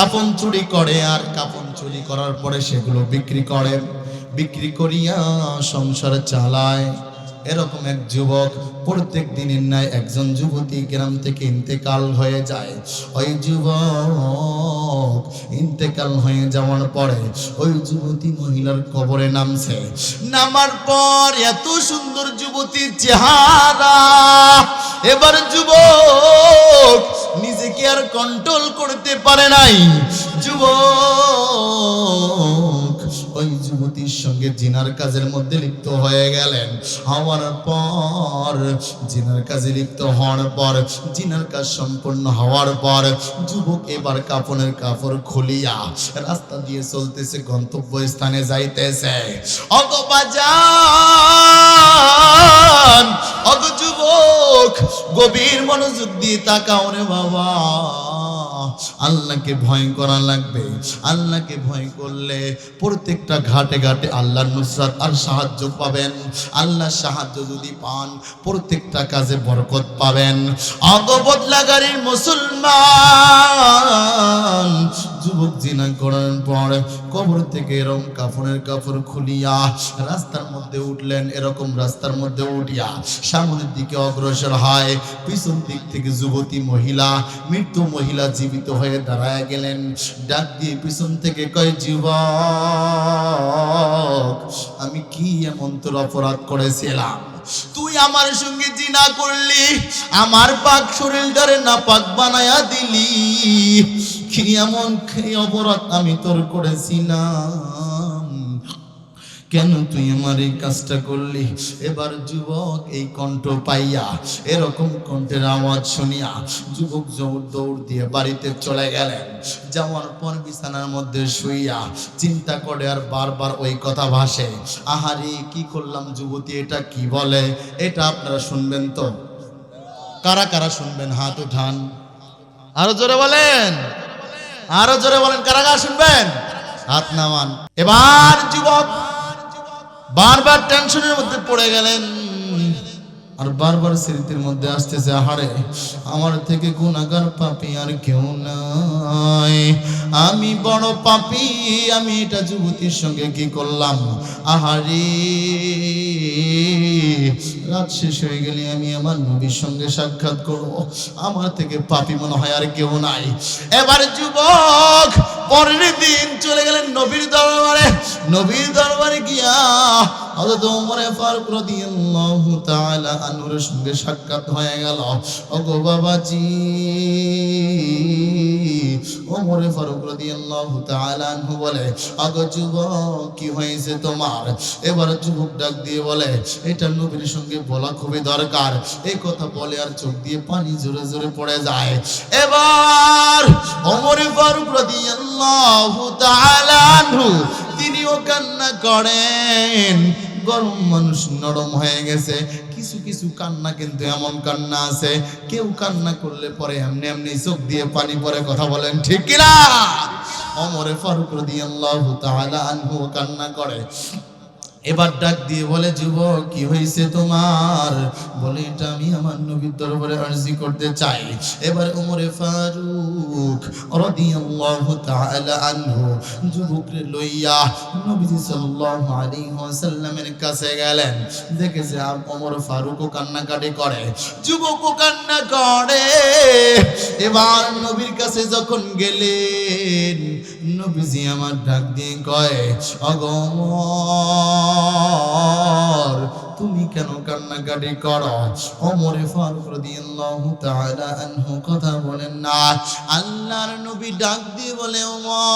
কাপন চুরি করে আর কাপন চুরি করার পরে সেগুলো বিক্রি করে। বিক্রি করিয়া সংসার চালায়। এরকম এক যুবক প্রত্যেক দিনের ন্যায় একজন যুবতী গ্রাম থেকে ইন্তেকাল হয়ে যায়। ওই যুবক ইন্তেকাল হয়ে যাওয়ার পরে ওই যুবতী মহিলার কবরে নামছে। নামার পর এত সুন্দর যুবতীর চেহারা। এবার যুবক নিজেকে আর কন্ট্রোল করতে পারে নাই। যুবক ওই যুবতীর সঙ্গে জিনার কাজের মধ্যে লিপ্ত হয়ে গেলেন। হওয়ার পর, জিনার কাজে লিপ্ত হওয়ার পর, জিনার কাজ সম্পূর্ণ হওয়ার পর, যুবক এবার কাপনের কাপড় খুলিয়া রাস্তা দিয়ে চলতেছে গন্তব্য স্থানে যাইতেছে অগবাজান অগ যুবক, গভীর মনোযোগ দিয়ে তাকাও রে বাবা। আল্লাহকে ভয় করা লাগবে। আল্লাহকে ভয় করলে প্রত্যেকটা ঘাটে ঘাটে আল্লাহর নুসরাত আর সাহায্য পাবেন। আল্লাহর সাহায্য যদি পান, প্রত্যেকটা কাজে বরকত পাবেন। অগবদলাগারীর মুসলমান যুবক জিনা করার পর কবর থেকে এরকম কাপড়ের কাপড় খুলিয়া রাস্তার মধ্যে উঠলেন, এরকম রাস্তার মধ্যে উঠিয়া সামনের দিকে অগ্রসর হয়। পিছন দিক থেকে যুবতী মহিলা, মৃত্যু মহিলা জীবিত হয়ে দাঁড়ায় গেলেন। ডাক দিয়ে পিছন থেকে কয়, যুবক, আমি কি এমন তোর অপরাধ করেছিলাম? তুই আমার সঙ্গে জিনা করলি, আমার পাক শরীরটারে না পাক বানায়া দিলি কি এমন অপরাধ আমি তোর করেছিলাম? কেন তুই আমার এই কাজটা করলি? এবার যুবক এই কণ্ঠ পাইয়া, এরকম কণ্ঠের আওয়াজ শুনিয়া যুবক দৌড় দৌড় দিয়ে বাড়িতে চলে গেলেন। যাওয়ার পর বিছানার মধ্যে শুইয়া চিন্তা করে আর বারবার ওই কথা ভাসে। আহারে, কি করলাম যুবতী, এটা কি বলে? এটা আপনারা শুনবেন তো? কারা কারা শুনবেন? হাত উঠান। আরও জোরে বলেন। আরও জোরে বলেন কারা কারা শুনবেন? হাত নামান। এবার যুবক বারবার টেনশনের মধ্যে পড়ে গেলেন। আর বারবার স্মৃতির মধ্যে আসতেছে, আহারে, আমার থেকে গুণাগার পাপি আর কেউ নাই। আমি বড় পাপি, আমি এটা যুবতীর সঙ্গে কি করলাম? আহারে রাত শেষ হয়ে গেলে আমি আমার নবীর সঙ্গে সাক্ষাৎ করব। আমার থেকে পাপি মনে হয় আর কেউ নাই। যুবক, পরের দিন চলে গেলেন নবীর দরবারে। নবীর দরবারে গিয়া সঙ্গে সাক্ষাৎ হয়ে গেল। ও ওগো বাবাজি! ওমর ফারুক রাদিয়াল্লাহু তাআলা আনহু বলে, আগো যুবক, কি হয়েছে তোমার? এবার যুবক ডাক দিয়ে বলে, এটা নবীর সঙ্গে বলা খুবই দরকার। এই কথা বলে আর চোখ দিয়ে পানি জোরে জোরে পড়ে যায়। এবার ওমর ফারুক রাদিয়াল্লাহু তাআলা আনহু, তিনিও কান্না করেন। গরম মানুষ নরম হয়ে গেছে। কিছু কিছু কান্না কিন্তু এমন কান্না আছে। কেউ কান্না করলে পরে এমনি এমনি চোখ দিয়ে পানি পরে কথা বলেন, ঠিক কিনা? অমরে ফারুক রদিয়াল্লাহু তাআলা আনহু কান্না করে। এবার ডাক দিয়ে বলে, যুবক, কি হয়েছে তোমার? বলে, এটা আমি আমার নবীর দরবারে আরজি করতে চাই। এবার ওমরে ফারুক রাদিয়াল্লাহু তাআলা আনহু যুবকরে লইয়া নবীজি সাল্লাল্লাহু আলাইহি ওয়াসাল্লামের কাছে গেলেন। দেখেছে আম- ওমর ফারুকও কান্নাকাটি করে। যুবকও কান্না করে। এবার নবীর কাছে যখন গেলেন নবীজি আমার ডাক দিয়ে কয়, অগমর, তুমি কেন কান্নাকাটি করো? অমরে ফারুক রাদিয়াল্লাহু তাআলা আনহু কথা বলেন না। আল্লাহর নবী ডাক দিয়ে বলে, ওমর,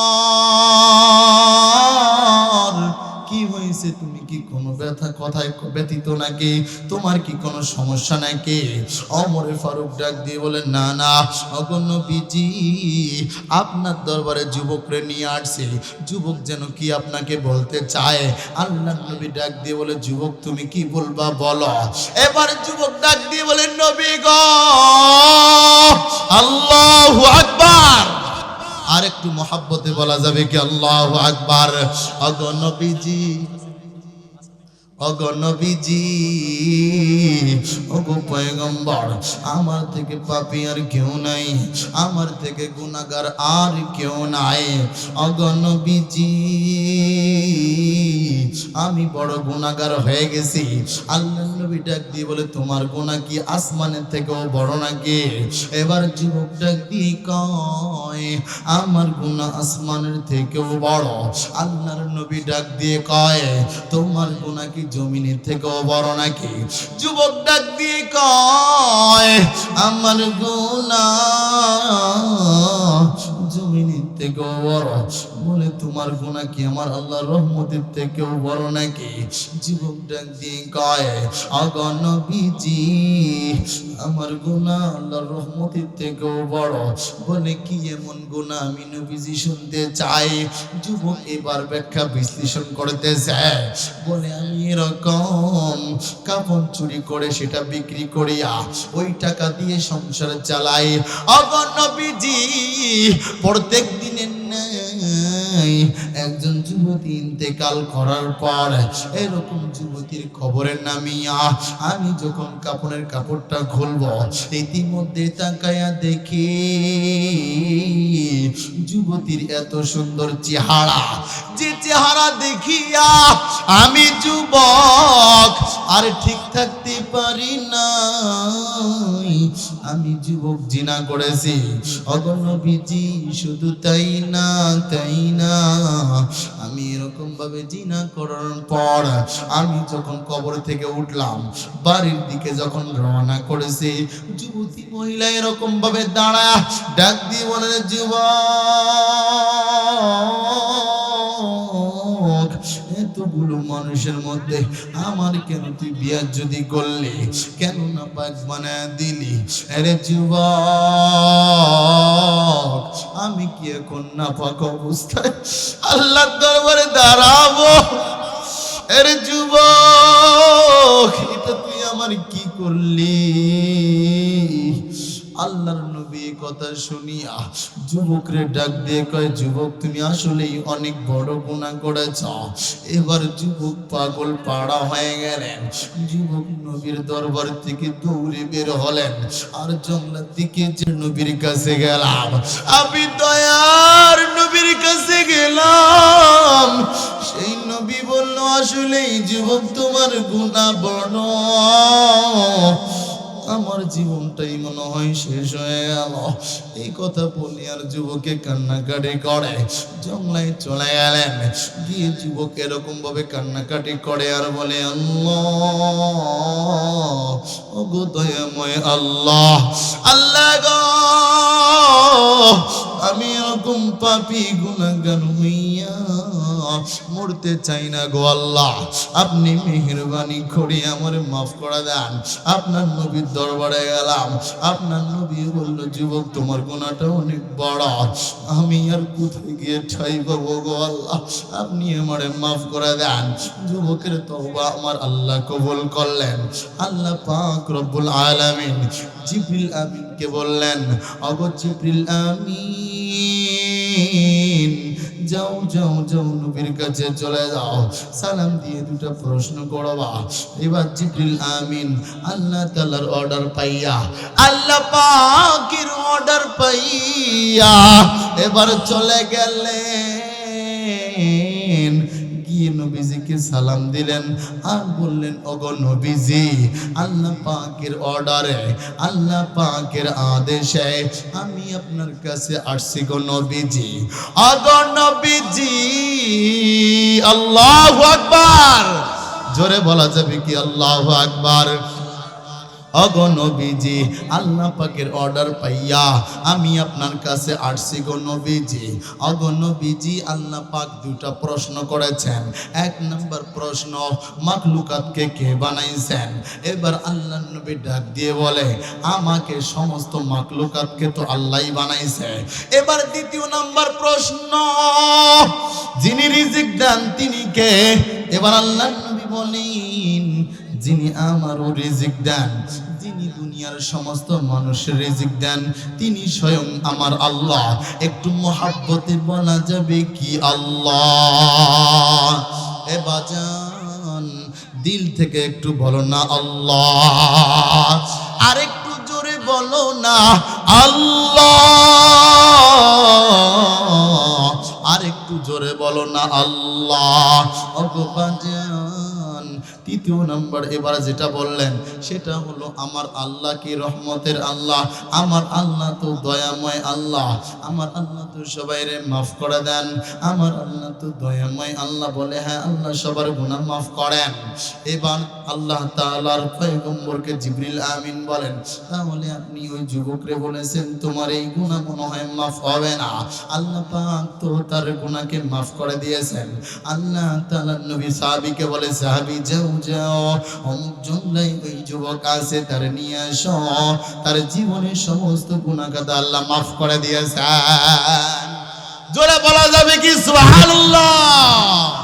কি হয়েছে তুমি কি কোনো ব্যথা কথায় ব্যতীত নাকি? তোমার কি কোনো সমস্যা নাকি? অমরে ফারুক ডাক দিয়ে বলে, না না অগণ্য বিজি আপনার দরবারে যুবকরে নিয়ে আসছে। যুবক যেন কি আপনাকে বলতে চায়? আল্লাহ নবী ডাক দিয়ে বলে, যুবক, তুমি কি বলবা বলো? এবার যুবক ডাক দিয়ে বলে, নবী গো, আল্লাহু আকবার। আর একটু মহাব্বতে বলা যাবে কি, আল্লাহ আকবার। অগ নবীজি অগণবিজি ওগো পয়গম্বর, আমার থেকে পাপি আর কেউ নাই, আমার থেকে গুণাগার আর কেউ নাই। অগণবিজি আমি বড় গুণাগার হয়ে গেছি। আল্লাহ নবী ডাক দিয়ে বলে, তোমার গোনা কি আসমানের থেকেও বড় নাকি? এবার যুবক ডাক দিয়ে কয়, আমার গোনা আসমানের থেকেও বড়। আল্লাহর নবী ডাক দিয়ে কয়, তোমার গোনা কি জমিনের থেকেও বড় নাকি? যুবক ডাক দিয়ে কয়, আমার গোনা জমিনের থেকেও বড়। বলে তোমার গুণা কি আমার আল্লাহর রহমতের থেকেও বড় নাকি? যুবক ডাক দিয়ে কয় অগণবিজি আমার গুণা আল্লাহর রহমতের থেকেও বড়। বলে কি এমন গুণা আমি নবীজি শুনতে চাই? যুবক এবার ব্যাখ্যা বিশ্লেষণ করতে চায় বলে, আমি এরকম কাপড় চুরি করে সেটা বিক্রি করিয়া ওই টাকা দিয়ে সংসার চালাই। অগণবিজি প্রত্যেক দিনের ন্যায় একজন যুবতী ইন্তেকাল করার পর এরকম যুবতীর খবরের নামিয়া আমি যখন কাপড়ের কাপড়টা খুলব, ইতিমধ্যে তাকায়া দেখি যুবতীর এত সুন্দর চেহারা। যে চেহারা দেখিয়া আমি যুবক, আর ঠিক থাকতে পারি না। আমি যুবক জিনা করেছি। অগণবিজি শুধু তাই না তাই না। আমি এরকম ভাবে জিনা করার পর আমি যখন কবর থেকে উঠলাম, বাড়ির দিকে যখন রওনা করেছি, যুবতী মহিলা এরকম ভাবে দাঁড়া ডাক দিয়ে বলে, যুবক এতগুলো মানুষের মধ্যে আমার কেন তুই বিয়া যদি করলি? কেন না পাক বানায় দিলি? আরে যুবক, আমি কি এখন না পাক অবস্থায়? আল্লাহ দরবারে দাঁড়াবো। আরে যুবক, এটা তুই আমার কি করলি? আল্লাহর নবী কথা শুনিয়া যুবকরে ডাক দিয়ে কয়, যুবক, তুমি আসলেই অনেক বড় গুণা করেছ। এবার যুবক পাগল পাড়া হয়ে গেলেন। যুবক নবীর দরবার থেকে দৌড়ে বের হলেন আর জঙ্গলার দিকে যে নবীর কাছে গেলাম। আমি দয়ার নবীর কাছে গেলাম। সেই নবী বলল, আসলেই যুবক, তোমার গুণা বড়। আমার জীবনটাই মনে হয় শেষ হয়ে গেল। এই কথা বলি যুবকে কান্নাকাটি করে। জংলায় চলে গেলেন। গিয়ে যুবক এরকম ভাবে কান্নাকাটি করে আর বলে, আল্লাহ আল্লাহ আল্লাহ গো, আমি এরকম পাপি গুণাগান হইয়া মরতে চাই না গো আল্লাহ। আপনি মেহরবানি করে আমার মাফ করে দেন। আপনার নবীর দরবারে গেলাম। আপনার নবী বলল, যুবক, তোমার গুণাটা অনেক বড়। আমি আর কোথায় গিয়ে ঠাই পাবো গো আল্লাহ? আপনি আমারে মাফ করে দেন। যুবকের তওবা আমার আল্লাহ কবুল করলেন। আল্লাহ পাক রব্বুল আলামিন জিবরিল আমিনকে বললেন, অগো জিবরিল আমিন যাও যাও যাও, নবীর কাছে চলে যাও। সালাম দিয়ে দুটা প্রশ্ন করবা। এবার জিবরিল আমিন, আল্লাহ তালার অর্ডার পাইয়া, আল্লাহ পাকির অর্ডার পাইয়া এবার চলে গেলেন। গিয়ে নবীজিকে সালাম দিলেন আর বললেন, ওগো নবীজি, আল্লাহ পাকের অর্ডারে, আল্লাহ পাকের আদেশে আমি আপনার কাছে আসছি গো নবীজি। ওগো নবীজি, আল্লাহু আকবার। জোরে বলা যাবে কি আল্লাহু আকবার? অগণবীজি আল্লাহ পাকের অর্ডার পাইয়া আমি আপনার কাছে আসছি গো নবীজি। অগণবীজি আল্লাহ পাক দুটা প্রশ্ন করেছেন। এক নম্বর প্রশ্ন মাকলুকাতকে কে বানাইছেন? এবার আল্লাহ নবী ডাক দিয়ে বলে, আমাকে সমস্ত মাকলুকাতকে তো আল্লাহই বানাইছে। এবার দ্বিতীয় নাম্বার প্রশ্ন, যিনি রিজিক দেন তিনি কে? এবার আল্লাহ নবী বলেন যিনি আমারও রিজিক দেন, যিনি দুনিয়ার সমস্ত মানুষের রিজিক দেন, তিনি স্বয়ং আমার আল্লাহ। একটু মহাব্বতে বলা যাবে কি আল্লাহ? এ বাজান, দিল থেকে একটু বলো না আল্লাহ। আর একটু জোরে বলো না আল্লাহ। আর একটু জোরে বলো না আল্লাহ। অগবাজান তৃতীয় নাম্বার এবার যেটা বললেন, সেটা হলো আমার আল্লাহ কি রহমতের আল্লাহ? আমার আল্লাহ তো দয়াময় আল্লাহ। আমার আল্লাহ তো সবাইরে মাফ করে দেন। আমার আল্লাহ তো দয়াময় আল্লাহ বলে হ্যাঁ আল্লাহ সবার গুণা মাফ করেন। এবার আল্লাহ তাআলার পয়গম্বরকে জিবরিল আমিন বলেন, তাহলে আপনি ওই যুবকরে বলেছেন, তোমার এই গুণা মনে হয় মাফ হবে না। আল্লাহ পাক তো তার গুনাহকে মাফ করে দিয়েছেন। আল্লাহ তাআলা নবী সাহাবীকে বলে, সাহাবী, যাও যাও। অমুক জঙ্গলাই ওই যুবক আছে, তার নিয়ে আসো। তার জীবনের সমস্ত গুণাগাদ আল্লাহ মাফ করে দিয়েছেন। জোরে বলা যাবে কি? সুবহানাল্লাহ!